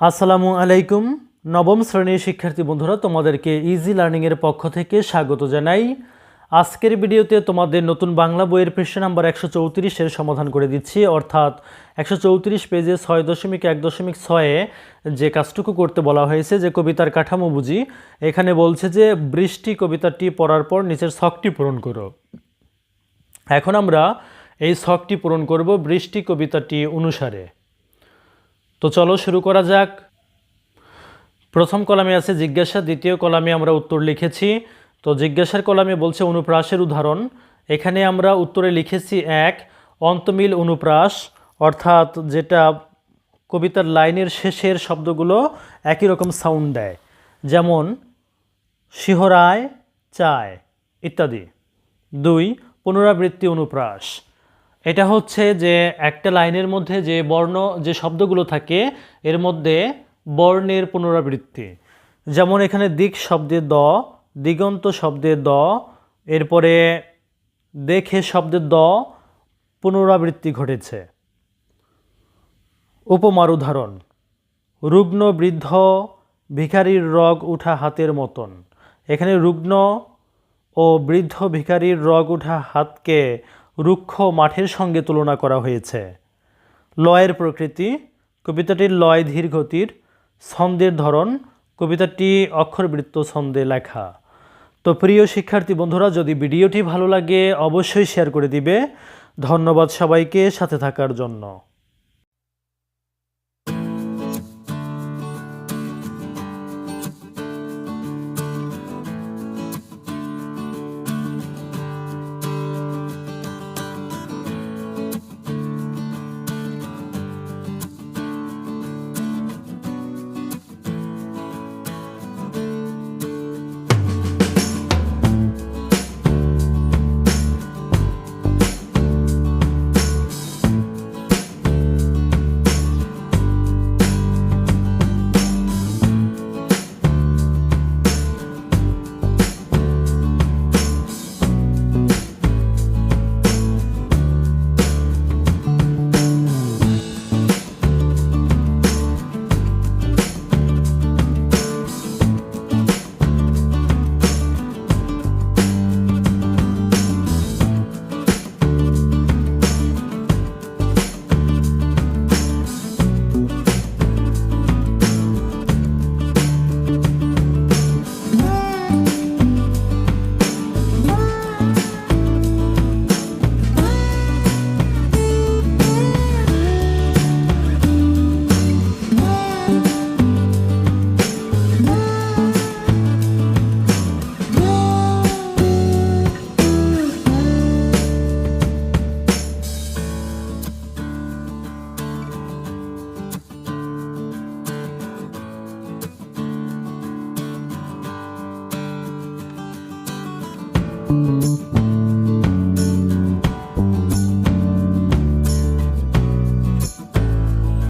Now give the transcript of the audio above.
আসসালামু আলাইকুম। নবম শ্রেণির শিক্ষার্থী বন্ধুরা, তোমাদেরকে ইজি লার্নিংয়ের পক্ষ থেকে স্বাগত জানাই। আজকের ভিডিওতে তোমাদের নতুন বাংলা বইয়ের পৃষ্ঠা নাম্বার একশো চৌত্রিশের সমাধান করে দিচ্ছি। অর্থাৎ একশো চৌত্রিশ পেজে ছয় দশমিক এক দশমিক ছয়ে যে কাজটুকু করতে বলা হয়েছে, যে কবিতার কাঠামো বুঝি, এখানে বলছে যে, বৃষ্টি কবিতাটি পড়ার পর নিচের ছকটি পূরণ করো। এখন আমরা এই ছকটি পূরণ করব বৃষ্টি কবিতাটি অনুসারে। তো চলো শুরু করা যাক। প্রথম কলামে আছে জিজ্ঞাসা, দ্বিতীয় কলামে আমরা উত্তর লিখেছি। তো জিজ্ঞাসার কলামে বলছে অনুপ্রাসের উদাহরণ। এখানে আমরা উত্তরে লিখেছি এক, অন্তমিল অনুপ্রাস, অর্থাৎ যেটা কবিতার লাইনের শেষের শব্দগুলো একই রকম সাউন্ড দেয়। যেমন, শিহরায়, চায়, ইত্যাদি। দুই, পুনরাবৃত্তি অনুপ্রাস। এটা হচ্ছে যে একটা লাইনের মধ্যে যে বর্ণ, যে শব্দগুলো থাকে, এর মধ্যে বর্ণের পুনরাবৃত্তি। যেমন এখানে দিক শব্দে দ, দিগন্ত শব্দে দ, এরপরে দেখে শব্দে দ, পুনরাবৃত্তি ঘটেছে। উপমার উদাহরণ, রুগ্ন বৃদ্ধ ভিখারির রগ উঠা হাতের মতন। এখানে রুগ্ন ও বৃদ্ধ ভিখারির রগ উঠা হাতকে রুক্ষ মাঠের সঙ্গে তুলনা করা হয়েছে। লয়ের প্রকৃতি, কবিতাটির লয় ধীর গতির ছন্দের ধরন, কবিতাটি অক্ষরবৃত্ত ছন্দে লেখা। তো প্রিয় শিক্ষার্থী বন্ধুরা, যদি ভিডিওটি ভালো লাগে, অবশ্যই শেয়ার করে দিবে। ধন্যবাদ সবাইকে সাথে থাকার জন্য। you